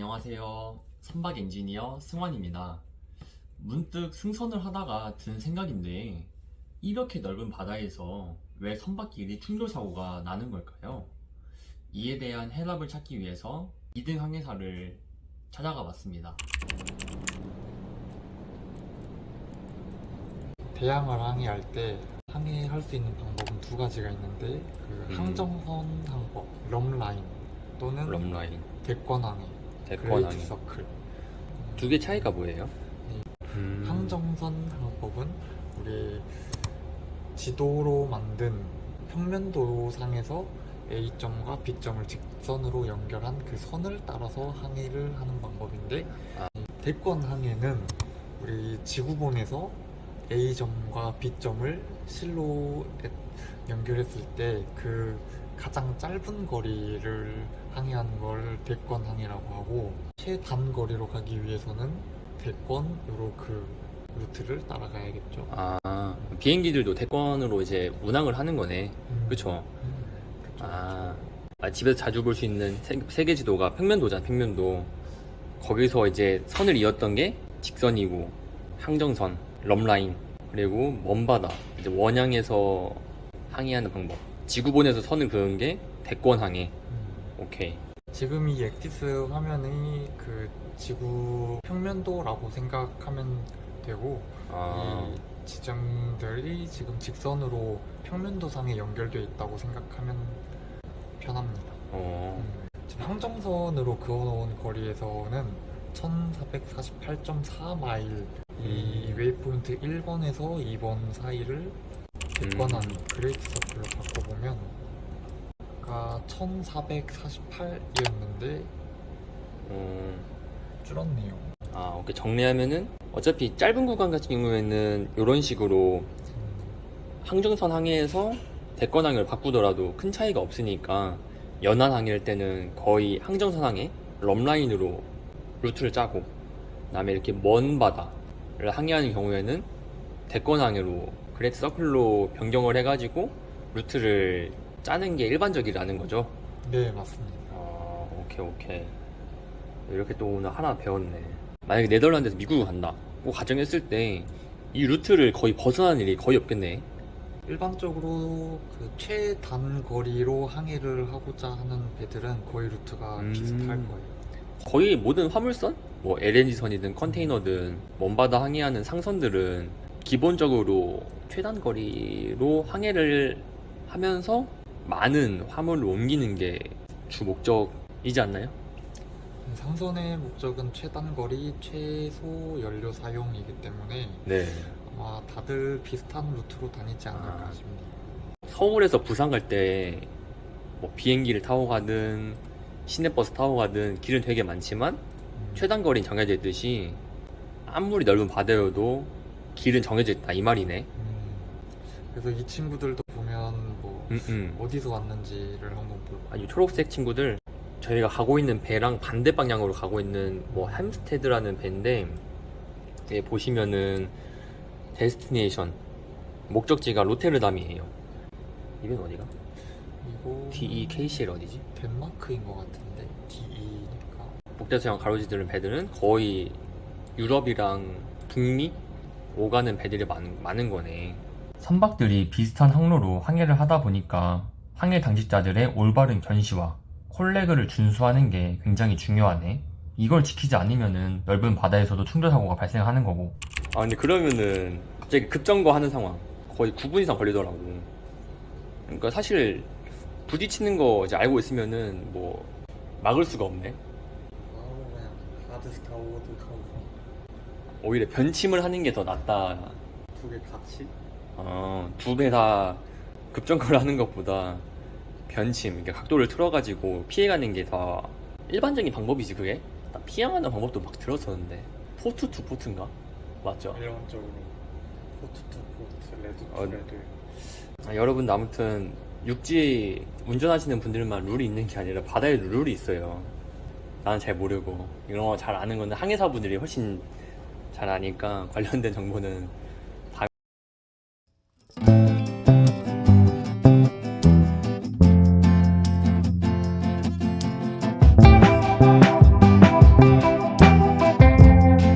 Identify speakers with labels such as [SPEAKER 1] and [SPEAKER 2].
[SPEAKER 1] 안녕하세요. 선박 엔지니어 승환입니다. 문득 승선을 하다가 든 생각인데, 이렇게 넓은 바다에서 왜 선박끼리 충돌 사고가 나는 걸까요? 이에 대한 해답을 찾기 위해서 2등 항해사를 찾아가 봤습니다.
[SPEAKER 2] 대양을 항해할 때 항해할 수 있는 방법은 두 가지가 있는데 그
[SPEAKER 1] 음.
[SPEAKER 2] 항정선 항법, 럼라인 또는
[SPEAKER 1] 럼라인,
[SPEAKER 2] 대권 항해,
[SPEAKER 1] 대권
[SPEAKER 2] 그레이트 서클.
[SPEAKER 1] 두 개 차이가 뭐예요?
[SPEAKER 2] 네.
[SPEAKER 1] 음,
[SPEAKER 2] 항정선 항법은 우리 지도로 만든 평면도상에서 A점과 B점을 직선으로 연결한 그 선을 따라서 항해를 하는 방법인데
[SPEAKER 1] 아.
[SPEAKER 2] 대권 항해는 우리 지구본에서 A점과 B점을 실로에 연결했을 때 그 가장 짧은 거리를 항해하는 걸 대권 항해라고 하고 최단 거리로 가기 위해서는 대권으로 그 루트를 따라가야겠죠.
[SPEAKER 1] 아, 비행기들도 대권으로 이제 운항을 하는 거네.
[SPEAKER 2] 음.
[SPEAKER 1] 그쵸?
[SPEAKER 2] 음, 그쵸.
[SPEAKER 1] 아, 아, 집에서 자주 볼 수 있는 세, 세계 지도가 평면도잖아, 평면도. 거기서 이제 선을 이었던 게 직선이고, 항정선, 럼라인, 그리고 먼바다, 이제 원양에서 항해하는 방법. 지구본에서 선을 그은 게 대권 항해.
[SPEAKER 2] 음.
[SPEAKER 1] 오케이.
[SPEAKER 2] 지금 이 액티스 화면이 그 지구 평면도라고 생각하면 되고
[SPEAKER 1] 아,
[SPEAKER 2] 이 지점들이 지금 직선으로 평면도상에 연결되어 있다고 생각하면 편합니다.
[SPEAKER 1] 어,
[SPEAKER 2] 음, 지금 항정선으로 그어놓은 거리에서는 1448.4마일 이
[SPEAKER 1] 음.
[SPEAKER 2] 웨이포인트 1번에서 2번 사이를
[SPEAKER 1] 음.
[SPEAKER 2] 그레이트 서클로 바꿔보면 아까 1448이었는데
[SPEAKER 1] 어,
[SPEAKER 2] 줄었네요.
[SPEAKER 1] 아, 오케이. 정리하면은, 어차피 짧은 구간 같은 경우에는 이런 식으로
[SPEAKER 2] 음,
[SPEAKER 1] 항정선 항해에서 대권 항해를 바꾸더라도 큰 차이가 없으니까 연안 항해할 때는 거의 항정선 항해 럼라인으로 루트를 짜고 그다음에 이렇게 먼 바다를 항해하는 경우에는 대권 항해로 그레이트 서클로 변경을 해가지고 루트를 짜는 게 일반적이라는 거죠.
[SPEAKER 2] 네 맞습니다.
[SPEAKER 1] 아, 오케이, 오케이. 이렇게 또 오늘 하나 배웠네. 만약에 네덜란드에서 미국을 간다. 고 가정했을 때 이 루트를 거의 벗어나는 일이 거의 없겠네.
[SPEAKER 2] 일반적으로 그 최단 거리로 항해를 하고자 하는 배들은 거의 루트가
[SPEAKER 1] 음.
[SPEAKER 2] 비슷할 거예요.
[SPEAKER 1] 거의 모든 화물선, 뭐 LNG선이든 컨테이너든 먼바다 항해하는 상선들은 기본적으로 최단 거리로 항해를 하면서 많은 화물을 옮기는 게 주 목적이지 않나요?
[SPEAKER 2] 상선의 목적은 최단 거리, 최소 연료 사용이기 때문에
[SPEAKER 1] 네.
[SPEAKER 2] 아마 다들 비슷한 루트로 다니지 않을까
[SPEAKER 1] 아.
[SPEAKER 2] 싶네요.
[SPEAKER 1] 서울에서 부산 갈 때 뭐 비행기를 타고 가든 시내버스 타고 가든 길은 되게 많지만
[SPEAKER 2] 음,
[SPEAKER 1] 최단 거리는 정해져 있듯이 아무리 넓은 바다여도 길은 정해져 있다 이 말이네.
[SPEAKER 2] 음, 그래서 이 친구들도 보면 뭐
[SPEAKER 1] 음, 음.
[SPEAKER 2] 어디서 왔는지를 한번 볼 거예요.
[SPEAKER 1] 아니 초록색 친구들 저희가 가고 있는 배랑 반대 방향으로 가고 있는 뭐 햄스테드라는 배인데 예, 보시면은 데스티네이션 목적지가 로테르담이에요. 이건 어디가?
[SPEAKER 2] 이거
[SPEAKER 1] DEKCL 어디지?
[SPEAKER 2] 덴마크인 것 같은데 DE니까
[SPEAKER 1] 북대서양 가로지르는 배들은 거의 유럽이랑 북미 오가는 배들이 많, 많은 거네. 선박들이 비슷한 항로로 항해를 하다 보니까 항해 당직자들의 올바른 견시와 콜레그를 준수하는 게 굉장히 중요하네. 이걸 지키지 않으면은 넓은 바다에서도 충돌 사고가 발생하는 거고. 아 근데 그러면은 갑자기 급정거 하는 상황 거의 9분 이상 걸리더라고. 그러니까 사실 부딪히는 거 이제 알고 있으면은 뭐 막을 수가 없네.
[SPEAKER 2] 바로 그냥 하드 스타워드 하고
[SPEAKER 1] 오히려 변침을 하는 게 더 낫다.
[SPEAKER 2] 두 개 같이
[SPEAKER 1] 어, 두 배 다 급정거를 하는 것보다 변침, 그러니까 각도를 틀어가지고 피해가는 게 더 일반적인 방법이지 그게? 나 피해가는 방법도 막 들었었는데 포트 투 포트인가? 맞죠?
[SPEAKER 2] 일반적으로 포트 투 포트 레드 투
[SPEAKER 1] 어,
[SPEAKER 2] 레드
[SPEAKER 1] 아, 여러분 아무튼 육지 운전하시는 분들만 룰이 있는 게 아니라 바다에도 룰이 있어요. 나는 잘 모르고 이런 거 잘 아는 건데 항해사분들이 훨씬 잘 아니까 관련된 정보는